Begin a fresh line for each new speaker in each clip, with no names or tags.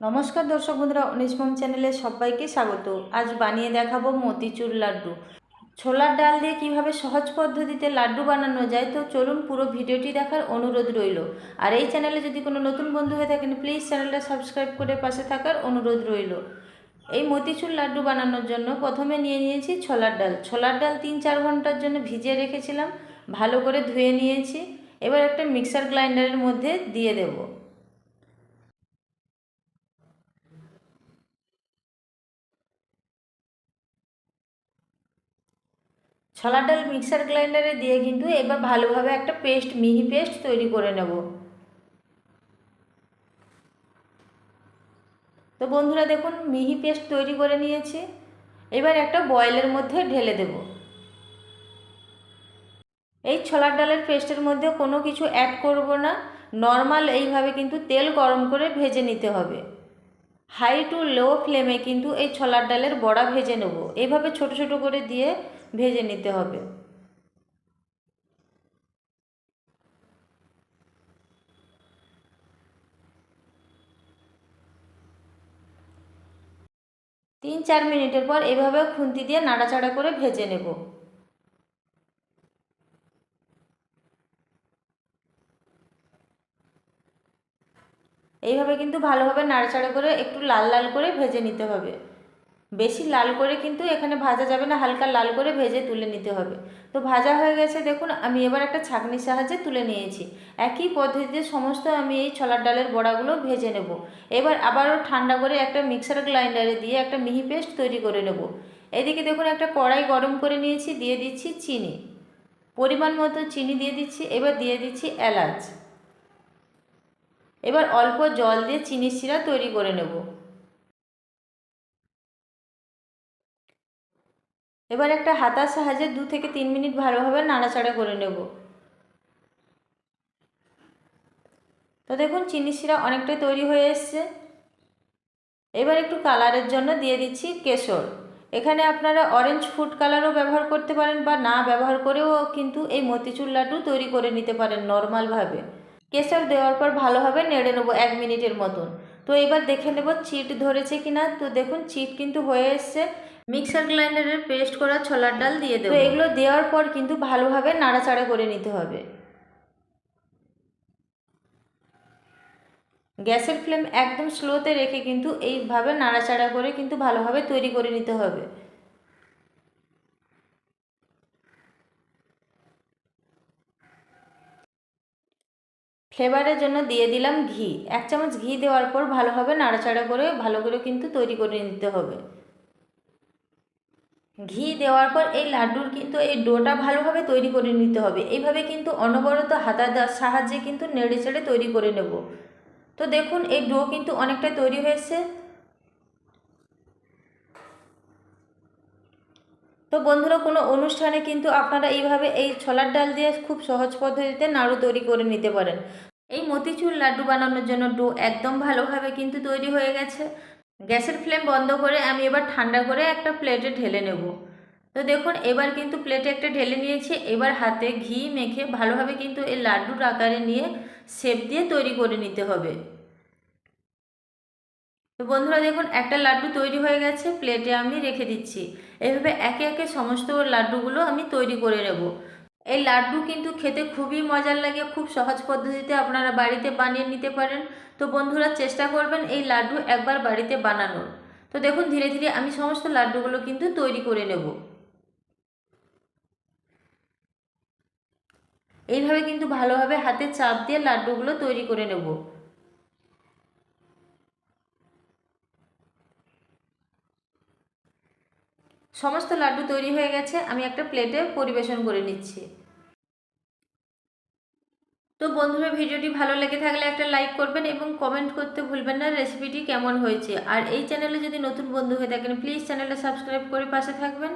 নমস্কার দর্শক বন্ধুরা অনিসমম চ্যানেলে সবাইকে স্বাগত। আজ বানিয়ে দেখাবো মতিচুর লাড্ডু। ছোলার ডাল দিয়ে কীভাবে সহজ পদ্ধতিতে লাড্ডু বানানো যায়, তো চলুন পুরো ভিডিওটি দেখার অনুরোধ রইল। আর এই চ্যানেলে যদি কোনো নতুন বন্ধু হয়ে থাকেন প্লিজ চ্যানেলটা সাবস্ক্রাইব করে পাশে থাকার অনুরোধ রইল। এই মতিচুর লাড্ডু বানানোর জন্য প্রথমে নিয়ে নিয়েছি ছোলার ডাল। ছোলার ডাল তিন চার ঘণ্টার জন্য ভিজিয়ে রেখেছিলাম, ভালো করে ধুয়ে নিয়েছি। এবার একটা মিক্সার গ্রাইন্ডারের মধ্যে দিয়ে দেবো। ছোলার ডাল মিক্সার গ্রাইন্ডারে দিয়ে কিন্তু এবার ভালোভাবে একটা পেস্ট, মিহি পেস্ট তৈরি করে নেব। তো বন্ধুরা দেখুন, মিহি পেস্ট তৈরি করে নিয়েছি। এবার একটা বয়েলের মধ্যে ঢেলে দেব। এই ছোলার ডালের পেস্টের মধ্যে কোনো কিছু অ্যাড করব না। নর্মাল এইভাবে কিন্তু তেল গরম করে ভেজে নিতে হবে। হাই টু লো ফ্লেমে কিন্তু এই ছোলার ডালের বড়া ভেজে নেব। এইভাবে ছোট ছোট করে দিয়ে ভেজে নিতে হবে। তিন চার মিনিটের পর এভাবে খুন্তি দিয়ে নাড়াচাড়া করে ভেজে নেব। এইভাবে কিন্তু ভালোভাবে নাড়াচাড়া করে একটু লাল লাল করে ভেজে নিতে হবে। বেশি লাল করে কিন্তু এখানে ভাজা যাবে না, হালকা লাল করে ভেজে তুলে নিতে হবে। তো ভাজা হয়ে গেছে, দেখুন, আমি এবার একটা ছাঁকনির সাহায্যে তুলে নিয়েছি। একই পদ্ধতিতে সমস্ত আমি এই ছোলার ডালের বড়াগুলো ভেজে নেব। এবার আবারও ঠান্ডা করে একটা মিক্সার গ্রাইন্ডারে দিয়ে একটা মিহি পেস্ট তৈরি করে নেব। এদিকে দেখুন, একটা কড়াই গরম করে নিয়েছি, দিয়ে দিচ্ছি চিনি। পরিমাণ মতো চিনি দিয়ে দিচ্ছি, এবার দিয়ে দিচ্ছি এলাচ। এবার অল্প জল দিয়ে চিনির শিরা তৈরি করে নেব। এবার একটা হাতার সাহায্যে দু থেকে তিন মিনিট ভালোভাবে নাড়াচাড়া করে নেব। তো দেখুন, চিনি শিরা অনেকটাই তৈরি হয়ে এসছে। এবার একটু কালারের জন্য দিয়ে দিচ্ছি কেশর। এখানে আপনারা অরেঞ্জ ফুড কালারও ব্যবহার করতে পারেন বা না ব্যবহার করেও কিন্তু এই মতিচুর লাড্ডু তৈরি করে নিতে পারেন নর্মালভাবে। কেশর দেওয়ার পর ভালোভাবে নেড়ে নেব এক মিনিটের মতন। তো এবার দেখে নেব চিট ধরেছে কিনা। তো দেখুন চিট কিন্তু হয়ে এসছে। মিক্সার গ্রাইন্ডারের পেস্ট করা ছোলার ডাল দিয়ে দেবো। এগুলো দেওয়ার পর কিন্তু ভালোভাবে নাড়াচাড়া করে নিতে হবে। গ্যাসের ফ্লেম একদম স্লোতে রেখে কিন্তু এইভাবে নাড়াচাড়া করে কিন্তু ভালোভাবে তৈরি করে নিতে হবে। ফ্লেভারের জন্য দিয়ে দিলাম ঘি। এক চামচ ঘি দেওয়ার পর ভালোভাবে নাড়াচাড়া করে ভালো করে কিন্তু তৈরি করে নিতে হবে। ঘি দেওয়ার পর এই লাড্ডুর কিন্তু এই ডোটা ভালোভাবে তৈরি করে নিতে হবে। এইভাবে কিন্তু অনবরত হাতার সাহায্যে কিন্তু নেড়ে চেড়ে তৈরি করে নেব। তো দেখুন, এই ডো কিন্তু অনেকটা তৈরি হয়েছে। তো বন্ধুরা, কোনো অনুষ্ঠানে কিন্তু আপনারা এইভাবে এই ছোলার ডাল দিয়ে খুব সহজ পদ্ধতিতে নাড়ু তৈরি করে নিতে পারেন। এই মতিচুর লাড্ডু বানানোর জন্য ডো একদম ভালোভাবে কিন্তু তৈরি হয়ে গেছে। গ্যাসের ফ্লেম বন্ধ করে আমি এবার ঠান্ডা করে একটা প্লেটে ঢেলে নেব। তো দেখুন, এবার কিন্তু প্লেটে একটা ঢেলে নিয়েছি। এবার হাতে ঘি মেখে ভালোভাবে কিন্তু এই লাড্ডুর আকারে নিয়ে শেপ দিয়ে তৈরি করে নিতে হবে। তো বন্ধুরা দেখুন, একটা লাড্ডু তৈরি হয়ে গেছে, প্লেটে আমি রেখে দিচ্ছি। এভাবে একে একে সমস্ত লাড্ডুগুলো আমি তৈরি করে নেব। এই লাড্ডু কিন্তু খেতে খুবই মজার লাগে, খুব সহজ পদ্ধতিতে আপনারা বাড়িতে বানিয়ে নিতে পারেন। তো বন্ধুরা, চেষ্টা করবেন এই লাড্ডু একবার বাড়িতে বানানোর। তো দেখুন, ধীরে ধীরে আমি সমস্ত লাড্ডুগুলো কিন্তু তৈরি করে নেব। এইভাবে কিন্তু ভালোভাবে হাতে চাপ দিয়ে লাড্ডুগুলো তৈরি করে নেব। সমস্ত লাড্ডু তৈরি হয়ে গেছে, আমি একটা প্লেটে পরিবেশন করে নিচ্ছি। তো বন্ধুরা, ভিডিওটি ভালো লেগে থাকলে একটা লাইক করবেন এবং কমেন্ট করতে ভুলবেন না, রেসিপিটি কেমন হয়েছে। আর এই চ্যানেলে যদি নতুন বন্ধু হয়ে থাকেন, প্লিজ চ্যানেলটা সাবস্ক্রাইব করে পাশে থাকবেন।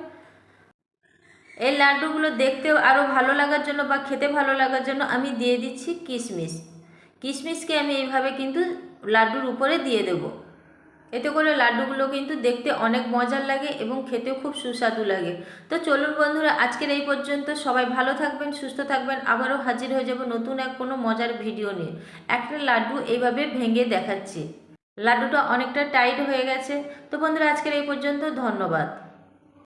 এই লাড্ডুগুলো দেখতেও আরও ভালো লাগার জন্য বা খেতে ভালো লাগার জন্য আমি দিয়ে দিচ্ছি কিশমিশ। কিশমিশকে আমি এইভাবে কিন্তু লাড্ডুর উপরে দিয়ে দেবো। এতে করে লাড্ডুগুলো কিন্তু দেখতে অনেক মজার লাগে এবং খেতেও খুব সুস্বাদু লাগে। তো চলুন বন্ধুরা, আজকের এই পর্যন্ত সবাই ভালো থাকবেন, সুস্থ থাকবেন। আবারও হাজির হয়ে যাব নতুন এক কোনো মজার ভিডিও নিয়ে। একটা লাড্ডু এইভাবে ভেঙে দেখাচ্ছি। লাড্ডুটা অনেকটা টাইট হয়ে গেছে। তো বন্ধুরা, আজকের এই পর্যন্ত ধন্যবাদ।